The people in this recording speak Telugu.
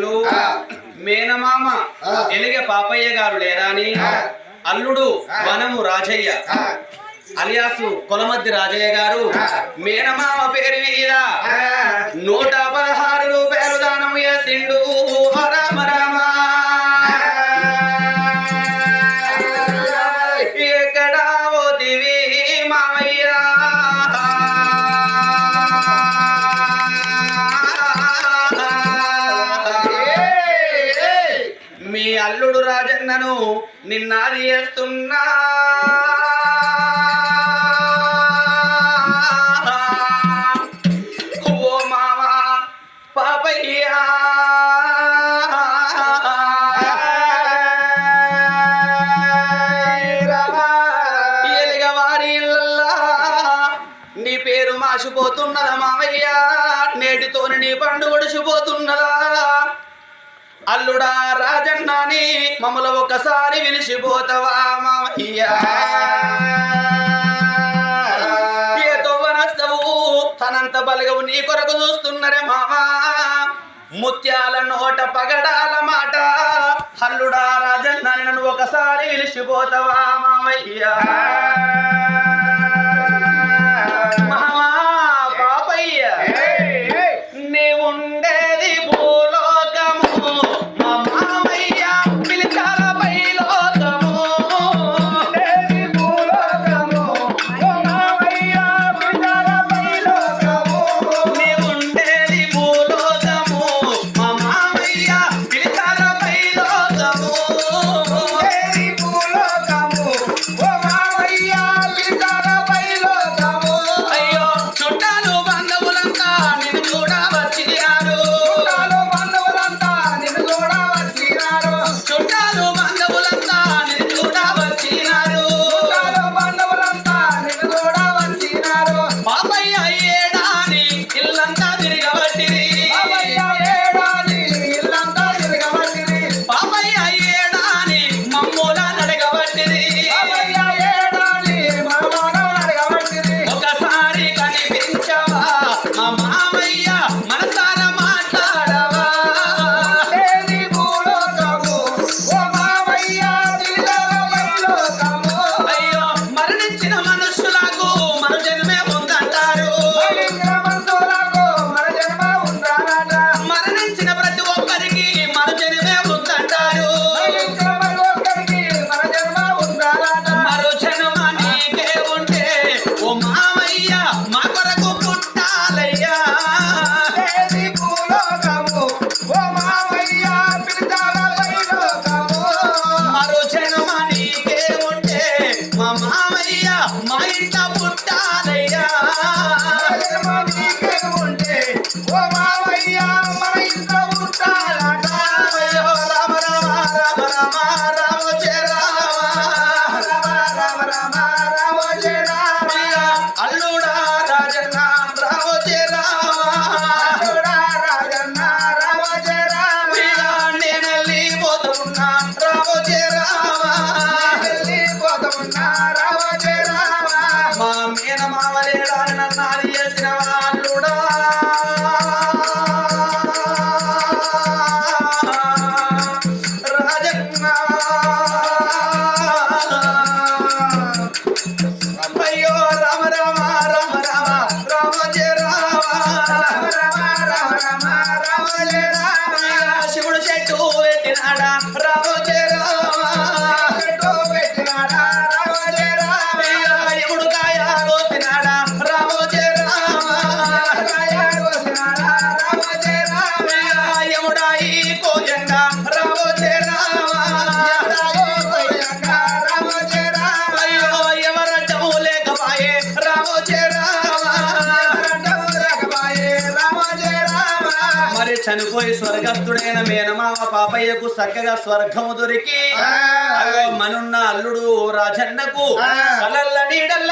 అధ్యక్షులు మేనమామ ఎలిగే పాపయ్య గారు లేరా అని అల్లుడు వనము రాజయ్య అలియాసు కొలమద్ది రాజయ్య గారు మేనమామ పేరు నూట పదహారు అల్లుడు రాజన్నను నిన్న చేస్తున్నా. ఓ మామ నీ పేరు మాసిపోతున్నదా మామయ్య నేటితోని నీ పండుగ గడిచిపోతున్నదా అల్లుడా రాజన్నాని మమ్మల ఒకసారి విలిసిపోతవా మామయ్యా? తనంత బలగవు నీ కొరకు చూస్తున్నరే మామా. ముత్యాల నోట పగడాల మాట. అల్లుడా రాజన్నాని నన్ను ఒకసారి విలిసిపోతవా మామయ్యా? లేడాని నన్ను ఆది చేసిన వాళ్ళుడా రాజన్నా మరి చనిపోయి స్వర్గస్థుడైన మేనమావ పాపయ్యకు చక్కగా స్వర్గము దొరికి మనున్న అల్లుడు రాజన్నకు కలల్ల నీడల్ల